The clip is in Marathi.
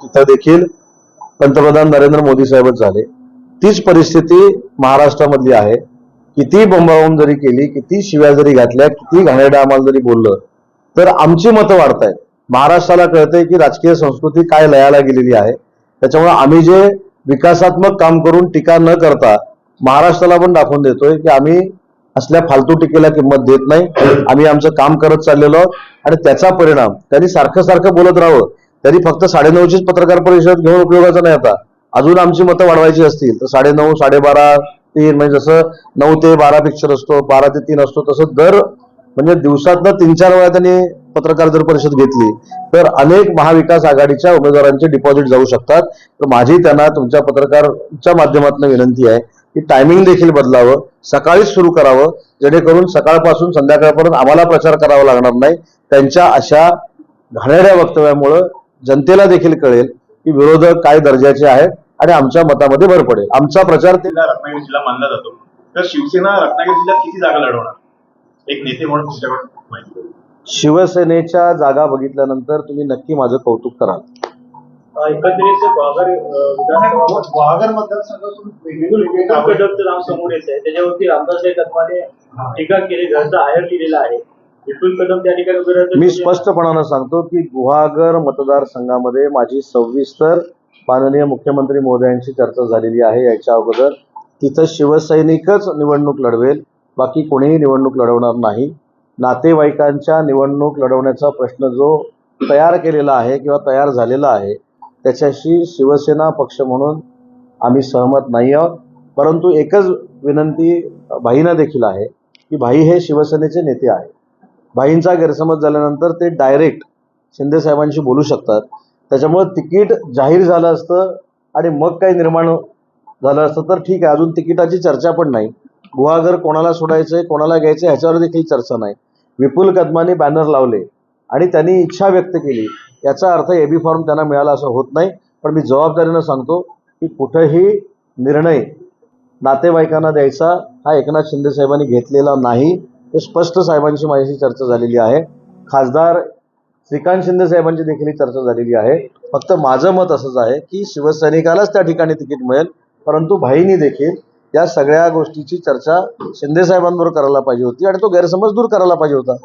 तिथं देखील पंतप्रधान नरेंद्र मोदी साहेबच झाले. तीच परिस्थिती महाराष्ट्रामधली आहे. किती बोंबाबोंब जरी केली किती शिव्या जरी घातल्या किती घाणेरडा आम्हाला जरी बोललं तर आमची मतं वाढतायत. महाराष्ट्राला कळतंय की राजकीय संस्कृती काय लयाला गेलेली आहे. त्याच्यामुळे आम्ही जे विकासात्मक काम करून टीका न करता महाराष्ट्राला पण दाखवून देतोय की आम्ही असल्या फालतू टीकेला किंमत देत नाही. आम्ही आमचं काम करत चाललेलो आहोत. आणि त्याचा परिणाम त्यांनी सारखं सारखं बोलत राहावं त्यांनी फक्त साडेनऊचीच पत्रकार परिषद घेऊन उपयोगाचा नाही आता. अजून आमची मतं वाढवायची असतील तर साडेनऊ साडेबारा तीन म्हणजे जसं नऊ ते बारा पिक्चर असतो बारा ते तीन असतो तसं दर म्हणजे दिवसातनं तीन चार वेळा त्यांनी पत्रकार जर परिषद घेतली तर अनेक महाविकास आघाडीच्या उमेदवारांचे डिपॉझिट जाऊ शकतात. तर माझी त्यांना तुमच्या पत्रकारच्या माध्यमातून विनंती आहे की टायमिंग देखील बदलावं सकाळीच सुरू करावं जेणेकरून सकाळपासून संध्याकाळपर्यंत आम्हाला प्रचार करावा लागणार नाही. त्यांच्या अशा घाणेरड्या वक्तव्यामुळं जनतेला देखील कळेल की विरोधक काय दर्जाचे आहेत आणि आमच्या मतामध्ये भर पडेल. आमचा प्रचार ते रत्नागिरी जिल्हा मानला जातो. तर शिवसेना रत्नागिरी जिल्ह्यात किती जागा लढवणार? एक नेते म्हणून माहिती. शिवसेनेच्या जागा बघितल्यानंतर तुम्ही नक्की माझं कौतुक कराल. एकंदरीत वाघर मतदारसंघातून येत आहे त्याच्यावरती रामदास कदमाने टीका केली घरचा आहेर लिहिलेला आहे. विपुल कदम त्या ठिकाणी उभे मी स्पष्टपणानं सांगतो की गुहागर मतदारसंघामध्ये माझी सविस्तर माननीय मुख्यमंत्री महोदयांची चर्चा झालेली आहे याच्या अगोदर. तिथं शिवसैनिकच निवडणूक लढवेल बाकी कोणीही निवडणूक लढवणार नाही. नातेवाईकांच्या निवडणूक लढवण्याचा प्रश्न जो तयार केलेला आहे किंवा तयार झालेला आहे त्याच्याशी शिवसेना पक्ष म्हणून आम्ही सहमत नाही आहोत. परंतु एकच विनंती भाईना देखील आहे की भाई हे शिवसेनेचे नेते आहेत. भाईंचा गैरसमज झाल्यानंतर ते डायरेक्ट शिंदे साहेबांशी बोलू शकतात. त्याच्यामुळे तिकीट जाहीर झालं असतं आणि मग काही निर्माण झालं असतं. तर ठीक आहे अजून तिकिटाची चर्चा पण नाही. गुहागर कोणाला सोडायचंय कोणाला घ्यायचं ह्याच्यावर देखील चर्चा नाही. विपुल कदमाने बॅनर लावले आणि त्यांनी इच्छा व्यक्त केली. याचा अर्थ एबी फॉर्म त्यांना मिळाला असं होत नाही. पण मी जबाबदारीनं सांगतो की कुठंही निर्णय नातेवाईकांना द्यायचा हा एकनाथ शिंदे साहेबांनी घेतलेला नाही. हे स्पष्ट साहेबांशी माझ्याशी चर्चा झालेली आहे. खासदार श्रीकांत शिंदे साहेबांची देखील चर्चा झालेली आहे. फक्त माझं मत असंच आहे की शिवसैनिकालाच त्या ठिकाणी तिकीट मिळेल परंतु भाईनी देखील या सगळ्या गोष्टीची चर्चा शिंदे साहेबांबरोबर करायला पाहिजे होती आणि तो गैरसमज दूर करायला पाहिजे होता.